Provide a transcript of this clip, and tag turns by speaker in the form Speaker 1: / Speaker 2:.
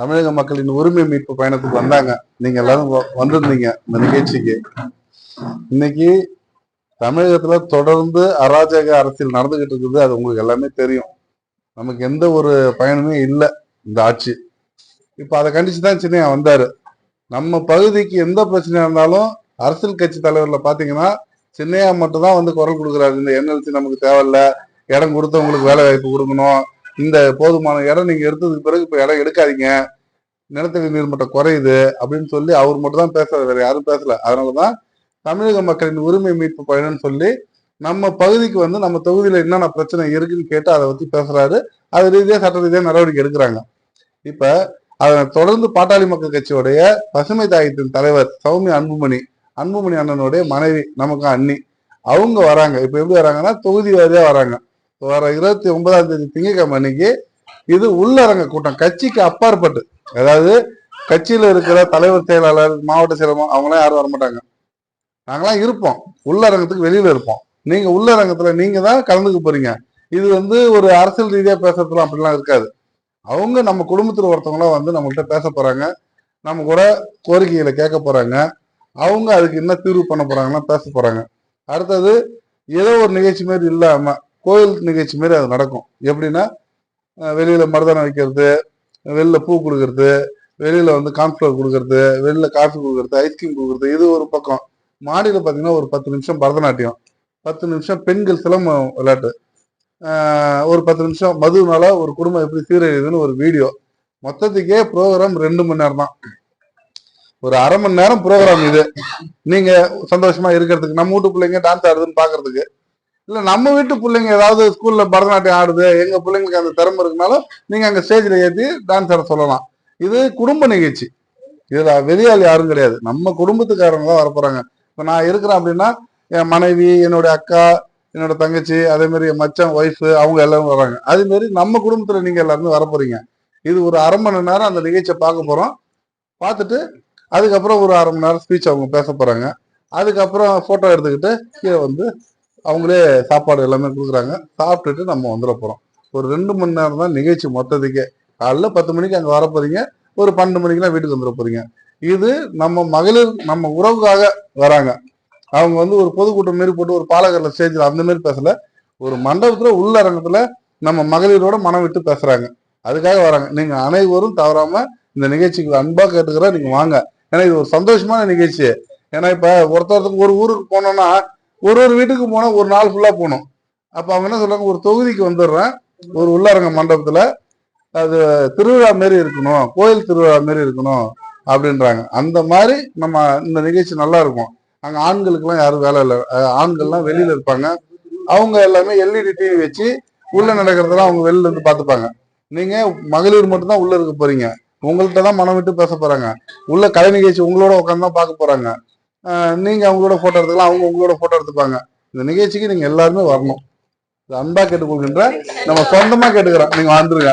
Speaker 1: தமிழக மக்களின் உரிமை மீட்பு பயணத்துக்கு வந்தாங்க. நீங்க எல்லாரும் வ- வந்திருந்தீங்க இந்த நிகழ்ச்சிக்கு. இன்னைக்கு தமிழகத்துல தொடர்ந்து அராஜக அரசியல் நடந்துகிட்டு இருக்குது. அது உங்களுக்கு எல்லாமே தெரியும். நமக்கு எந்த ஒரு பயனுமே இல்லை இந்த ஆட்சி. இப்ப அதை கண்டிச்சுதான் சின்னையா வந்தாரு. நம்ம பகுதிக்கு எந்த பிரச்சனையா இருந்தாலும் அரசியல் கட்சி தலைவர்ல பாத்தீங்கன்னா சின்னையா மட்டும் தான் வந்து குரல் கொடுக்குறாரு. இந்த என்எல்சி நமக்கு தேவையில்ல. இடம் கொடுத்தவங்களுக்கு வேலை வாய்ப்பு கொடுக்கணும். இந்த போதுமான இடம் நீங்க எடுத்ததுக்கு பிறகு இப்ப இடம் எடுக்காதீங்க. நிலத்தடி நீர் மட்டம் குறையுது அப்படின்னு சொல்லி அவர் மட்டும் தான் பேசுறாரு. வேற யாரும் பேசல. அதனாலதான் தமிழக மக்களின் உரிமை மீட்பு பயணம்னு சொல்லி நம்ம பகுதிக்கு வந்து நம்ம தொகுதியில என்னென்ன பிரச்சனை இருக்குன்னு கேட்டு அதை பத்தி பேசுறாரு. அது ரீதியா சட்ட ரீதியா நடவடிக்கை எடுக்கிறாங்க. இப்ப அதை தொடர்ந்து பாட்டாளி மக்கள் கட்சியுடைய பசுமை தாயத்தின் தலைவர் சௌமிய அன்புமணி அன்புமணி அண்ணனுடைய மனைவி நமக்கு அண்ணி அவங்க வராங்க. இப்ப எப்படி வராங்கன்னா தொகுதி வாரியா வராங்க. வர இருபத்தி ஒன்பதாம் தேதி திங்கக்கிழமை அன்னைக்கு இது உள்ளரங்க கூட்டம் கட்சிக்கு அப்பாற்பட்டு. அதாவது கட்சியில இருக்கிற தலைவர் செயலாளர் மாவட்ட செயலாளர் அவங்களாம் யாரும் வரமாட்டாங்க நாங்களாம் இருப்போம். உள்ளரங்கத்துக்கு வெளியில இருப்போம். நீங்க உள்ளரங்கத்துல நீங்க தான் கலந்துக்க போறீங்க. இது வந்து ஒரு அரசியல் ரீதியா பேசுறதுலாம் அப்படிலாம் இருக்காது. அவங்க நம்ம குடும்பத்தில் ஒருத்தவங்களாம் வந்து நம்மகிட்ட பேச போறாங்க. நம்ம கூட கோரிக்கைகளை கேட்க போறாங்க. அவங்க அதுக்கு என்ன தீர்வு பண்ண போறாங்கன்னா பேச போறாங்க. அடுத்தது ஏதோ ஒரு நிகழ்ச்சி மாதிரி இல்லாம கோயில் நிகழ்ச்சி மாதிரி அது நடக்கும். எப்படின்னா வெளியில மருதானம் வைக்கிறது வெளில பூ கொடுக்கறது வெளியில வந்து கான்ஃபிளவர் கொடுக்கறது வெளியில காஃபி கொடுக்கறது ஐஸ்கிரீம் கொடுக்கறது இது ஒரு பக்கம். மாடியில பாத்தீங்கன்னா ஒரு பத்து நிமிஷம் பரதநாட்டியம் பத்து நிமிஷம் பெண்கள் சிலம்பம் விளையாட்டு. ஒரு பத்து நிமிஷம் மதுனால ஒரு குடும்பம் எப்படி சீரழியுதுன்னு ஒரு வீடியோ. மொத்தத்துக்கே ப்ரோக்ராம் ரெண்டு மணி நேரம் தான். ஒரு அரை மணி நேரம் ப்ரோக்ராம் இது. நீங்க சந்தோஷமா இருக்கிறதுக்கு நம்ம வீட்டு பிள்ளைங்க டான்ஸ் ஆடுதுன்னு பாக்குறதுக்கு. இல்ல நம்ம வீட்டு பிள்ளைங்க ஏதாவது ஸ்கூல்ல பரதநாட்டியம் ஆடுது எங்க பிள்ளைங்களுக்கு அந்த திறமை இருக்குனாலும் நீங்க அங்க ஸ்டேஜ்ல ஏத்தி டான்ஸ் ஆட சொல்லலாம். இது குடும்ப நிகழ்ச்சி. இதுல வெளியாள் யாரும் கிடையாது. நம்ம குடும்பத்துக்காரங்க தான் வரப்போறாங்க. இப்ப நான் இருக்கிறேன் அப்படின்னா என் மனைவி என்னுடைய அக்கா என்னோட தங்கச்சி அதே மாதிரி என் மச்சான் ஒய்ஃப் அவங்க எல்லாரும் வராங்க அதே மாதிரி நம்ம குடும்பத்துல நீங்க எல்லாருமே வர போறீங்க இது ஒரு அரை மணி நேரம் அந்த நிகழ்ச்சியை பார்க்க போறோம். பார்த்துட்டு அதுக்கப்புறம் ஒரு அரை மணி நேரம் ஸ்பீச் அவங்க பேச போறாங்க. அதுக்கப்புறம் போட்டோ எடுத்துக்கிட்டு கீழே வந்து அவங்களே சாப்பாடு எல்லாமே கொடுக்குறாங்க. சாப்பிட்டுட்டு நம்ம வந்துட போகிறோம் ஒரு ரெண்டு மணி நேரம் தான் நிகழ்ச்சி மொத்தத்துக்கே. காலைல பத்து மணிக்கு அங்கே வர போகிறீங்க ஒரு பன்னெண்டு மணிக்கெலாம் வீட்டுக்கு வந்துட போகிறீங்க இது நம்ம மகளிர் நம்ம உறவுக்காக வராங்க. அவங்க வந்து ஒரு பொதுக்கூட்டம் மாரி போட்டு ஒரு பாலகரில் ஸ்டேஜில் அந்த மாரி பேசல. ஒரு மண்டபத்தில் உள்ளரங்கத்தில் நம்ம மகளிரோட மனம் விட்டு பேசுகிறாங்க அதுக்காக வராங்க. நீங்கள் அனைவரும் தவறாம இந்த நிகழ்ச்சிக்கு அன்பாக கேட்டுக்கிறேன் நீங்கள் வாங்க. ஏன்னா இது ஒரு சந்தோஷமான நிகழ்ச்சி. ஏன்னா இப்போ ஒருத்தருக்கு ஒரு ஊருக்கு போனோம்னா ஒரு ஒரு வீட்டுக்கு போனா ஒரு நாள் ஃபுல்லா போகணும். அப்ப அவங்க என்ன சொல்றாங்க ஒரு தொகுதிக்கு வந்துடுறேன். ஒரு உள்ளரங்க மண்டபத்துல. அது திருவிழா மாரி இருக்கணும் கோயில் திருவிழா மாரி இருக்கணும் அப்படின்றாங்க. அந்த மாதிரி நம்ம இந்த நிகழ்ச்சி நல்லா இருக்கும். அங்க ஆண்களுக்கெல்லாம் யாரும் வேலை இல்லை. ஆண்கள்லாம் வெளியில இருப்பாங்க. அவங்க எல்லாமே எல்இடி டிவி வச்சு உள்ள நடக்கிறதெல்லாம் அவங்க வெளியில இருந்து பார்த்துப்பாங்க. நீங்க மகளிர் மட்டும்தான் உள்ள இருக்க போறீங்க. உங்கள்கிட்ட தான் மனம் விட்டு பேச போறாங்க. உள்ள கலை நிகழ்ச்சி உங்களோட உட்காந்து தான் பார்க்க போறாங்க. நீங்கள் அவங்களோட போட்டோ எடுத்துக்கலாம். அவங்க உங்களோட போட்டோ எடுத்துப்பாங்க. இந்த நிகழ்ச்சிக்கு நீங்க எல்லாருமே வரணும். இது அன்பா கேட்டுக்கொள்கின்ற நம்ம சொந்தமா கேட்டுக்கிறோம். நீங்க வந்துருங்க